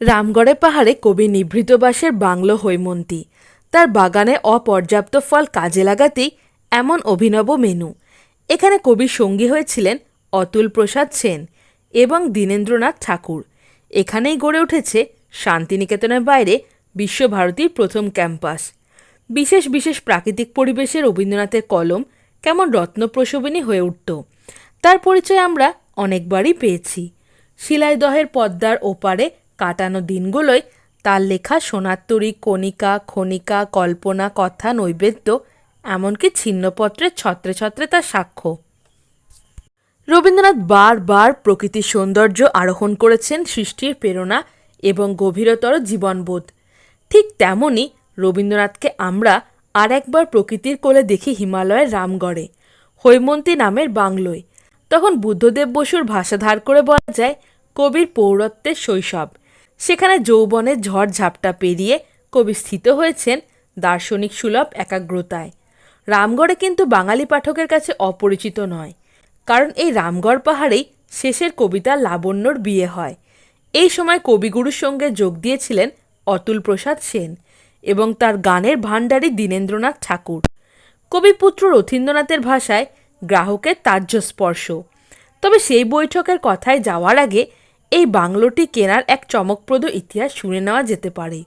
রামগড়ে পাহাড়ে কবি নিভৃতবাসের বাংলো হৈমন্তী। তার বাগানে অপর্যাপ্ত ফল কাজে লাগাতেই এমন অভিনব মেনু। এখানে কবির সঙ্গী হয়েছিলেন অতুল প্রসাদ সেন এবং দীনেন্দ্রনাথ ঠাকুর। এখানেই গড়ে উঠেছে শান্তিনিকেতনের বাইরে বিশ্বভারতীর প্রথম ক্যাম্পাস। বিশেষ বিশেষ প্রাকৃতিক পরিবেশে রবীন্দ্রনাথের কলম কেমন রত্নপ্রসবিনী হয়ে উঠত, তার পরিচয় আমরা অনেকবারই পেয়েছি। শিলাইদহের পদ্মার ওপারে কাটানো দিনগুলোয় তার লেখা সোনাত্তরী কণিকা, খনিকা, কল্পনা, কথা, নৈবেদ্য, এমনকি ছিন্নপত্রের ছত্রে ছত্রে তার সাক্ষ্য। রবীন্দ্রনাথ বারবার প্রকৃতির সৌন্দর্য আরোহণ করেছেন সৃষ্টির প্রেরণা এবং গভীরতর জীবনবোধ। ঠিক তেমনই রবীন্দ্রনাথকে আমরা আর একবার প্রকৃতির কোলে দেখি হিমালয়ের রামগড়ে, হৈমন্তী নামের বাংলোয়। তখন বুদ্ধদেব বসুর ভাষা ধার করে বলা যায়, কবির পৌরত্বের শৈশব। সেখানে যৌবনের ঝড় ঝাপটা পেরিয়ে কবি স্থিত হয়েছেন দার্শনিক সুলভ একাগ্রতায়। রামগড়ে কিন্তু বাঙালি পাঠকের কাছে অপরিচিত নয়, কারণ এই রামগড় পাহাড়েই শেষের কবিতা লাবণ্যর বিয়ে হয়। এই সময় কবিগুরুর সঙ্গে যোগ দিয়েছিলেন অতুল প্রসাদ সেন এবং তার গানের ভাণ্ডারী দীনেন্দ্রনাথ ঠাকুর। কবিপুত্র রথীন্দ্রনাথের ভাষায় গ্রাহকের তার্য স্পর্শ। তবে সেই বৈঠকের কথায় যাওয়ার আগে এই বাংলোটি কেনার এক চমকপ্রদ ইতিহাস শুনে নেওয়া যেতে পারে।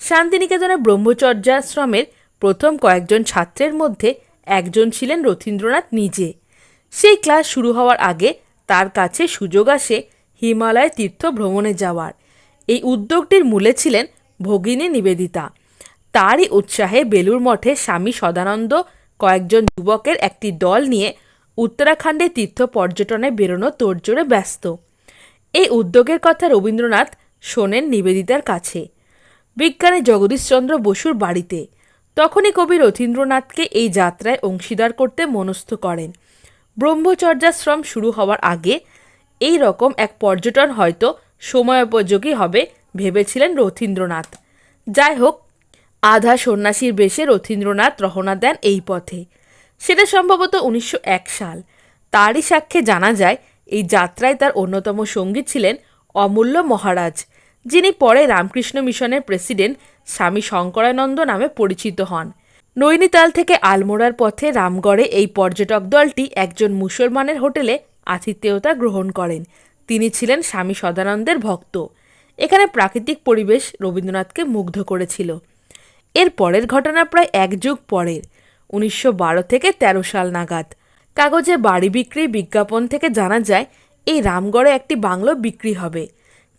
শান্তিনিকেতনের ব্রহ্মচর্যাশ্রমের প্রথম কয়েকজন ছাত্রের মধ্যে একজন ছিলেন রথীন্দ্রনাথ নিজে। সেই ক্লাস শুরু হওয়ার আগে তার কাছে সুযোগ আসে হিমালয় তীর্থ ভ্রমণে যাওয়ার। এই উদ্যোগটির মূলে ছিলেন ভগিনী নিবেদিতা। তারই উৎসাহে বেলুর মঠে স্বামী সদানন্দ কয়েকজন যুবকের একটি দল নিয়ে উত্তরাখণ্ডে তীর্থ পর্যটনে বেরোনো তোড়জোড়ে ব্যস্ত। এই উদ্যোগের কথা রবীন্দ্রনাথ শোনেন নিবেদিতার কাছে। বিজ্ঞানী জগদীশচন্দ্র বসুর বাড়িতে। তখনই কবি রথীন্দ্রনাথকে এই যাত্রায় অংশীদার করতে মনস্থ করেন। ব্রহ্মচর্যাশ্রম শুরু হওয়ার আগে এই রকম এক পর্যটন হয়তো সময়োপযোগী হবে ভেবেছিলেন রথীন্দ্রনাথ। যাই হোক, আধা সন্ন্যাসীর বেশে রথীন্দ্রনাথ রহনা দেন এই পথে। সেটা সম্ভবত উনিশশো এক সাল। তারই সাক্ষ্যে জানা যায় এই যাত্রায় তার অন্যতম সঙ্গী ছিলেন অমূল্য মহারাজ, যিনি পরে রামকৃষ্ণ মিশনের প্রেসিডেন্ট স্বামী শঙ্করানন্দ নামে পরিচিত হন। নৈনিতাল থেকে আলমোড়ার পথে রামগড়ে এই পর্যটক দলটি একজন মুসলমানের হোটেলে আতিথেয়তা গ্রহণ করেন। তিনি ছিলেন স্বামী সদানন্দের ভক্ত। এখানে প্রাকৃতিক পরিবেশ রবীন্দ্রনাথকে মুগ্ধ করেছিল। এর পরের ঘটনা প্রায় এক যুগ পরের, উনিশশো বারো থেকে ১৩ সাল নাগাদ। কাগজে বাড়ি বিক্রি বিজ্ঞাপন থেকে জানা যায়, এই রামগড়ে একটি বাংলো বিক্রি হবে।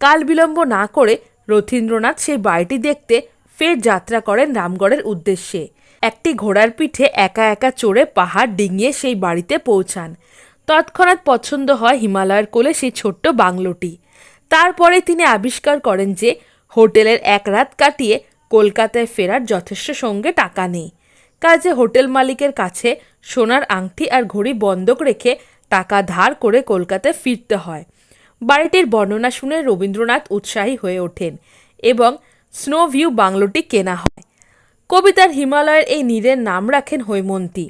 কাল বিলম্ব না করে রথীন্দ্রনাথ সেই বাড়িটি দেখতে ফের যাত্রা করেন রামগড়ের উদ্দেশ্যে। একটি ঘোড়ার পিঠে একা একা চড়ে পাহাড় ডিঙিয়ে সেই বাড়িতে পৌঁছান। তৎক্ষণাৎ পছন্দ হয় হিমালয়ের কোলে সেই ছোট্ট বাংলোটি। তারপরে তিনি আবিষ্কার করেন যে, হোটেলের এক রাত কাটিয়ে কলকাতায় ফেরার যথেষ্ট সঙ্গে টাকা নেই। কাজে হোটেল মালিকের কাছে সোনার আংটি আর ঘড়ি বন্ধক রেখে টাকা ধার করে কলকাতায় ফিরতে হয়। বাড়িটির বর্ণনা শুনে রবীন্দ্রনাথ উৎসাহী হয়ে ওঠেন এবং স্নো ভিউ বাংলোটি কেনা হয়। কবিতার হিমালয়ের এই নীরের নাম রাখেন হৈমন্তী।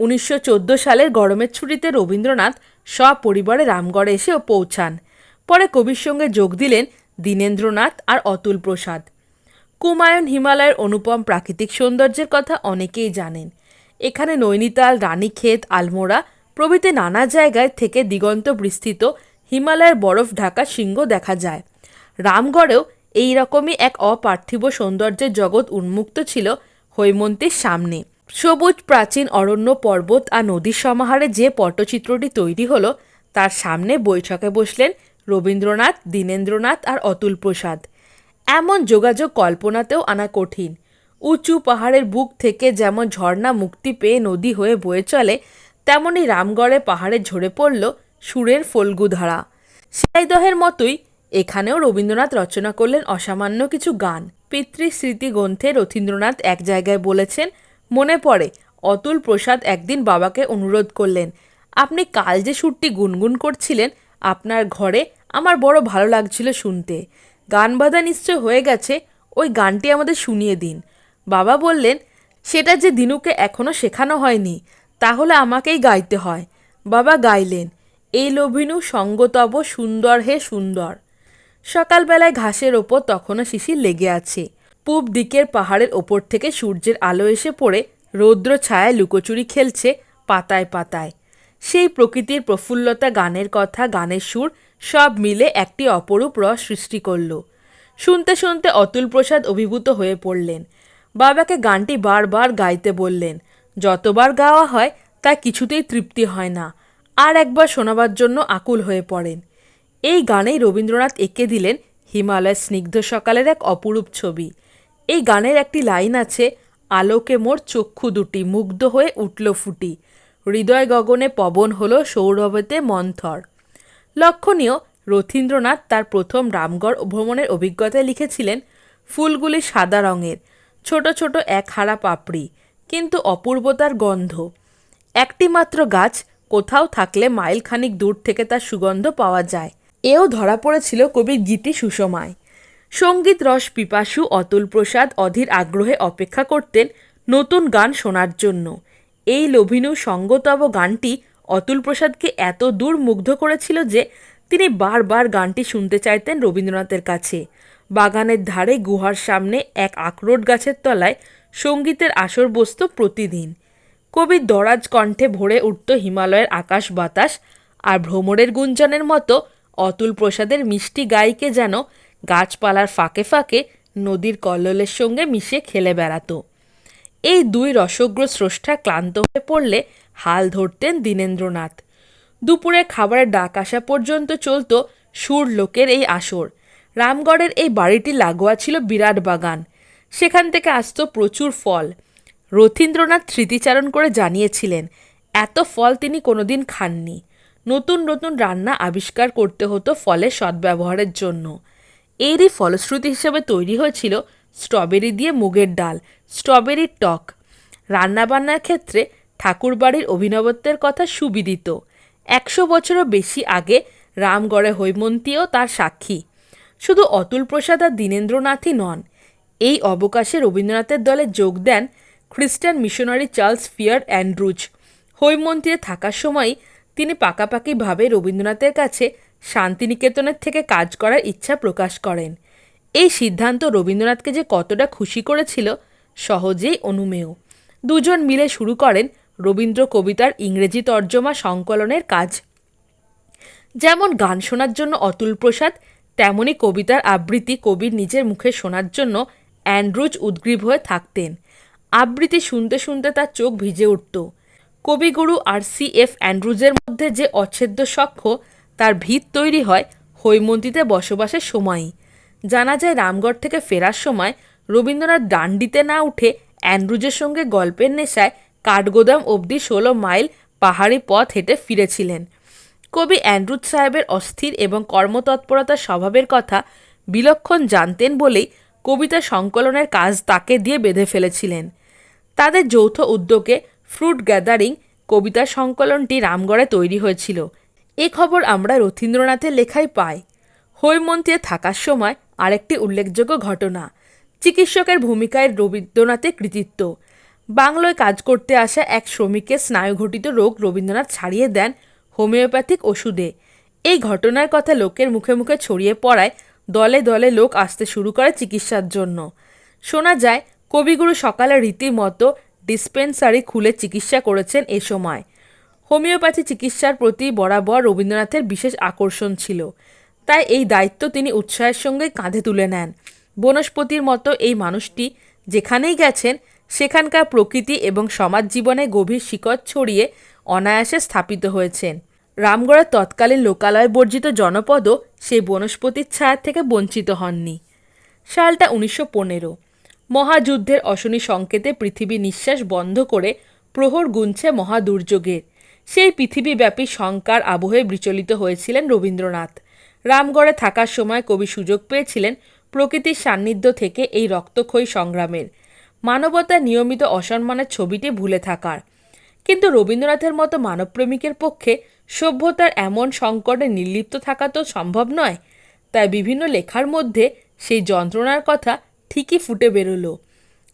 উনিশশো চোদ্দ সালের গরমের ছুটিতে রবীন্দ্রনাথ সপরিবারে রামগড়ে এসে পৌঁছান। পরে কবির সঙ্গে যোগ দিলেন দীনেন্দ্রনাথ আর অতুল প্রসাদ। কুমায়ুন হিমালয়ের অনুপম প্রাকৃতিক সৌন্দর্যের কথা অনেকেই জানেন। এখানে নৈনিতাল, রানীক্ষেত, আলমোড়া প্রভৃতি নানা জায়গায় থেকে দিগন্ত বিস্তৃত হিমালয়ের বরফ ঢাকা শৃঙ্গ দেখা যায়। রামগড়েও এই রকমই এক অপার্থিব সৌন্দর্যের জগৎ উন্মুক্ত ছিল হৈমন্তীর সামনে। সবুজ প্রাচীন অরণ্য পর্বত আর নদীর সমাহারে যে পটচিত্রটি তৈরি হলো, তার সামনে বৈঠকে বসলেন রবীন্দ্রনাথ, দীনেন্দ্রনাথ আর অতুল প্রসাদ। এমন যোগাযোগ কল্পনাতেও আনা কঠিন। উঁচু পাহাড়ের বুক থেকে যেমন ঝর্ণা মুক্তি পেয়ে নদী হয়ে বয়ে চলে, তেমনি রামগড়ে পাহাড়ে ঝরে পড়ল সুরের ফল্গুধারা। শিলাইদহের মতোই এখানেও রবীন্দ্রনাথ রচনা করলেন অসামান্য কিছু গান। পিতৃস্মৃতি গ্রন্থে রথীন্দ্রনাথ এক জায়গায় বলেছেন, মনে পড়ে, অতুল প্রসাদ একদিন বাবাকে অনুরোধ করলেন, আপনি কাল যে সুরটি গুনগুন করছিলেন, আপনার ঘরে আমার বড় ভালো লাগছিল শুনতে। গান বাঁধা নিশ্চয় হয়ে গেছে, ওই গানটি আমাদের শুনিয়ে দিন। বাবা বললেন, সেটা যে দিনুকে এখনও শেখানো হয়নি, তাহলে আমাকেই গাইতে হয়। বাবা গাইলেন, এই লোভিনু সঙ্গতব সুন্দর হে সুন্দর। সকালবেলায় ঘাসের ওপর তখনও শিশির লেগে আছে। পূব দিকের পাহাড়ের ওপর থেকে সূর্যের আলো এসে পড়ে, রৌদ্র ছায়ায় লুকোচুরি খেলছে পাতায় পাতায়। সেই প্রকৃতির প্রফুল্লতা গানের কথা, গানের সুর সব মিলে একটি অপরূপ রস সৃষ্টি করল। শুনতে শুনতে অতুল প্রসাদ অভিভূত হয়ে পড়লেন। বাবাকে গানটি বারবার গাইতে বললেন, যতবার গাওয়া হয়, তা কিছুতেই তৃপ্তি হয় না। আর একবার শোনাবার জন্য আকুল হয়ে পড়েন। এই গানেই রবীন্দ্রনাথ এঁকে দিলেন হিমালয়ের স্নিগ্ধ সকালের এক অপরূপ ছবি। এই গানের একটি লাইন আছে, আলোকে মোর চক্ষু দুটি মুগ্ধ হয়ে উঠল ফুটি। হৃদয় গগনে পবন হলো সৌরভেতে মন্থর। লক্ষণীয়, রথীন্দ্রনাথ তার প্রথম রামগড় ভ্রমণের অভিজ্ঞতায় লিখেছিলেন, ফুলগুলি সাদা রঙের, ছোট ছোট এক হারা পাপড়ি, কিন্তু অপূর্বতার গন্ধ। একটি মাত্র গাছ, কোথাও থাকলে মাইলখানিক দূর থেকে তার সুগন্ধ পাওয়া যায়। এও ধরা পড়েছিল কবির গীতি সুষমায়। সংগীত রস পিপাসু অতুল প্রসাদ অধীর আগ্রহে অপেক্ষা করতেন নতুন গান শোনার জন্য। এই লোভিনু সঙ্গতব গানটি অতুল প্রসাদকে এত দূর মুগ্ধ করেছিল যে তিনি বারবার গানটি শুনতে চাইতেন রবীন্দ্রনাথের কাছে। বাগানের ধারে গুহার সামনে এক আখরোট গাছের তলায় সঙ্গীতের আসর বসত প্রতিদিন। কবির দরাজ কণ্ঠে ভরে উঠত হিমালয়ের আকাশ বাতাস আর ভ্রমরের গুঞ্জনের মতো অতুল প্রসাদের মিষ্টি গাইকে যেন গাছপালার ফাঁকে ফাঁকে নদীর কল্লোলের সঙ্গে মিশে খেলে বেড়াতো। এই দুই রসগ্র স্রষ্টা ক্লান্ত হয়ে পড়লে হাল ধরতেন দীনেন্দ্রনাথ। দুপুরে খাবারের ডাক আসা পর্যন্ত চলত সুর লোকের এই আসর। রামগড়ের এই বাড়িটি লাগোয়া ছিল বিরাট বাগান। সেখান থেকে আসতো প্রচুর ফল। রথীন্দ্রনাথ স্মৃতিচারণ করে জানিয়েছিলেন, এত ফল তিনি কোনোদিন খাননি। নতুন নতুন রান্না আবিষ্কার করতে হতো ফলের সদ্ব্যবহারের জন্য। এরই ফলশ্রুতি হিসেবে তৈরি হয়েছিল স্ট্রবেরি দিয়ে মুগের ডাল স্ট্রবেরির টক। রান্নাবান্নার ক্ষেত্রে ঠাকুরবাড়ির অভিনবত্বের কথা সুবিদিত। একশো বছরও বেশি আগে রামগড়ে হৈমন্তীও তার সাক্ষী। শুধু অতুল প্রসাদ আর দীনেন্দ্রনাথই নন, এই অবকাশে রবীন্দ্রনাথের দলে যোগ দেন খ্রিস্টান মিশনারি চার্লস ফিয়ার অ্যান্ড্রুজ। হৈমন্তীতে থাকার সময় তিনি পাকাপাকিভাবে রবীন্দ্রনাথের কাছে শান্তিনিকেতনের থেকে কাজ করার ইচ্ছা প্রকাশ করেন। এই সিদ্ধান্ত রবীন্দ্রনাথকে যে কতটা খুশি করেছিল, সহজেই অনুমেয়। দুজন মিলে শুরু করেন রবীন্দ্র কবিতার ইংরেজি তর্জমা সংকলনের কাজ। যেমন গান শোনার জন্য অতুল প্রসাদ, তেমনি কবিতার আবৃত্তি কবির নিজের মুখে শোনার জন্য অ্যান্ড্রুজ উদ্গ্রীব হয়ে থাকতেন। আবৃত্তি শুনতে শুনতে তার চোখ ভিজে উঠত। কবিগুরু আর সি এফ অ্যান্ড্রুজের মধ্যে যে অচ্ছেদ্য সখ্য, তার ভিত তৈরি হয় হৈমন্তীতে বসবাসের সময়ই। জানা যায় রামগড় থেকে ফেরার সময় রবীন্দ্রনাথ ডান্ডিতে না উঠে অ্যান্ড্রুজের সঙ্গে গল্পের নেশায় কাঠগোদাম অবধি ষোলো মাইল পাহাড়ি পথ হেঁটে ফিরেছিলেন। কবি অ্যান্ড্রুজ সাহেবের অস্থির এবং কর্মতৎপরতার স্বভাবের কথা বিলক্ষণ জানতেন বলেই কবিতা সংকলনের কাজ তাকে দিয়ে বেঁধে ফেলেছিলেন। তাদের যৌথ উদ্যোগে ফ্রুট গ্যাদারিং কবিতা সংকলনটি রামগড়ে তৈরি হয়েছিল। এ খবর আমরা রথীন্দ্রনাথের লেখায় পাই। হৈমন্তীতে থাকার সময় আরেকটি উল্লেখযোগ্য ঘটনা, চিকিৎসকের ভূমিকায় রবীন্দ্রনাথের কৃতিত্ব। বাংলায় কাজ করতে আসা এক শ্রমিকের স্নায়ুঘটিত রোগ রবীন্দ্রনাথ ছাড়িয়ে দেন হোমিওপ্যাথিক ওষুধে। এই ঘটনার কথা লোকের মুখে মুখে ছড়িয়ে পড়ায় দলে দলে লোক আসতে শুরু করে চিকিৎসার জন্য। শোনা যায়, কবিগুরু সকালে রীতিমতো ডিসপেন্সারি খুলে চিকিৎসা করেছেন এ সময়। হোমিওপ্যাথি চিকিৎসার প্রতি বরাবর রবীন্দ্রনাথের বিশেষ আকর্ষণ ছিল। তাই এই দায়িত্ব তিনি উৎসাহের সঙ্গে কাঁধে তুলে নেন। বনস্পতির মতো এই মানুষটি যেখানেই গেছেন, সেখানকার প্রকৃতি এবং সমাজ জীবনে গভীর শিকড় ছড়িয়ে অনায়াসে স্থাপিত হয়েছেন। রামগড়ের তৎকালীন লোকালয় বর্জিত জনপদও সেই বনস্পতির ছায়া থেকে বঞ্চিত হননি। সালটা উনিশশো পনেরো। মহাযুদ্ধের অশনি সংকেতে পৃথিবী নিঃশ্বাস বন্ধ করে প্রহর গুনছে মহাদুর্যোগের। সেই পৃথিবীব্যাপী শঙ্কার আবহে বিচলিত হয়েছিলেন রবীন্দ্রনাথ। রামগড়ে থাকার সময় কবি সুযোগ পেয়েছিলেন প্রকৃতির সান্নিধ্য থেকে এই রক্তক্ষয়ী সংগ্রামের। মানবতার নিয়মিত অসম্মানের ছবিটি ভুলে থাকার। কিন্তু রবীন্দ্রনাথের মতো মানবপ্রেমিকের পক্ষে সভ্যতার এমন সংকটে নির্লিপ্ত থাকা তো সম্ভব নয়। তাই বিভিন্ন লেখার মধ্যে সেই যন্ত্রণার কথা ঠিকই ফুটে বেরোলো।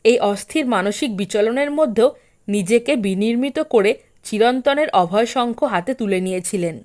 এই অস্থির মানসিক বিচলনের মধ্যেও নিজেকে বিনির্মিত করে চিরন্তনের অভয় শঙ্খ হাতে তুলে নিয়েছিলেন।